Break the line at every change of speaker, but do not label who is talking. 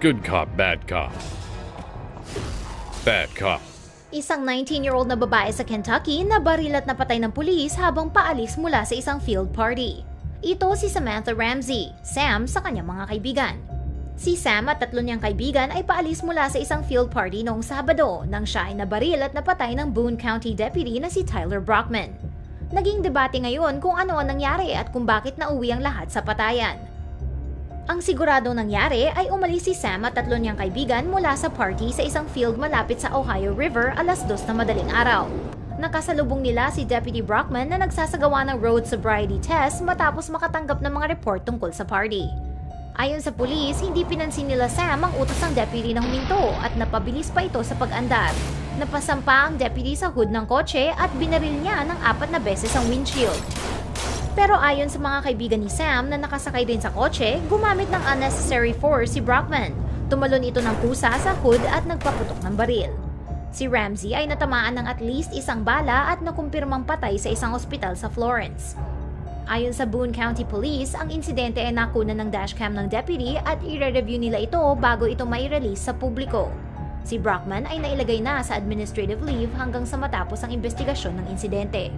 Good cop, bad cop. Bad cop.
Isang 19-year-old na babae sa Kentucky na baril at napatay ng pulis habang paalis mula sa isang field party. Ito si Samantha Ramsey, Sam sa kanyang mga kaibigan. Si Sam at tatlo niyang kaibigan ay paalis mula sa isang field party noong Sabado nang siya ay nabaril at napatay ng Boone County Deputy na si Tyler Brockman. Naging debate ngayon kung ano ang nangyari at kung bakit nauwi ang lahat sa patayan. Ang siguradong nangyari ay umalis si Sam at tatlo niyang kaibigan mula sa party sa isang field malapit sa Ohio River alas dos na madaling araw. Nakasalubong nila si Deputy Brockman na nagsasagawa ng road sobriety test matapos makatanggap ng mga report tungkol sa party. Ayon sa pulis, hindi pinansin nila Sam ang utos ng deputy na huminto at napabilis pa ito sa pag-andar. Napasampa ang deputy sa hood ng kotse at binaril niya ng apat na beses ang windshield. Pero ayon sa mga kaibigan ni Sam na nakasakay din sa kotse, gumamit ng unnecessary force si Brockman. Tumalon ito ng kusa sa hood at nagpaputok ng baril. Si Ramsey ay natamaan ng at least isang bala at nakumpirmang patay sa isang ospital sa Florence. Ayon sa Boone County Police, ang insidente ay nakuna ng dashcam ng deputy at i-review nila ito bago ito mai-release sa publiko. Si Brockman ay nailagay na sa administrative leave hanggang sa matapos ang investigasyon ng insidente.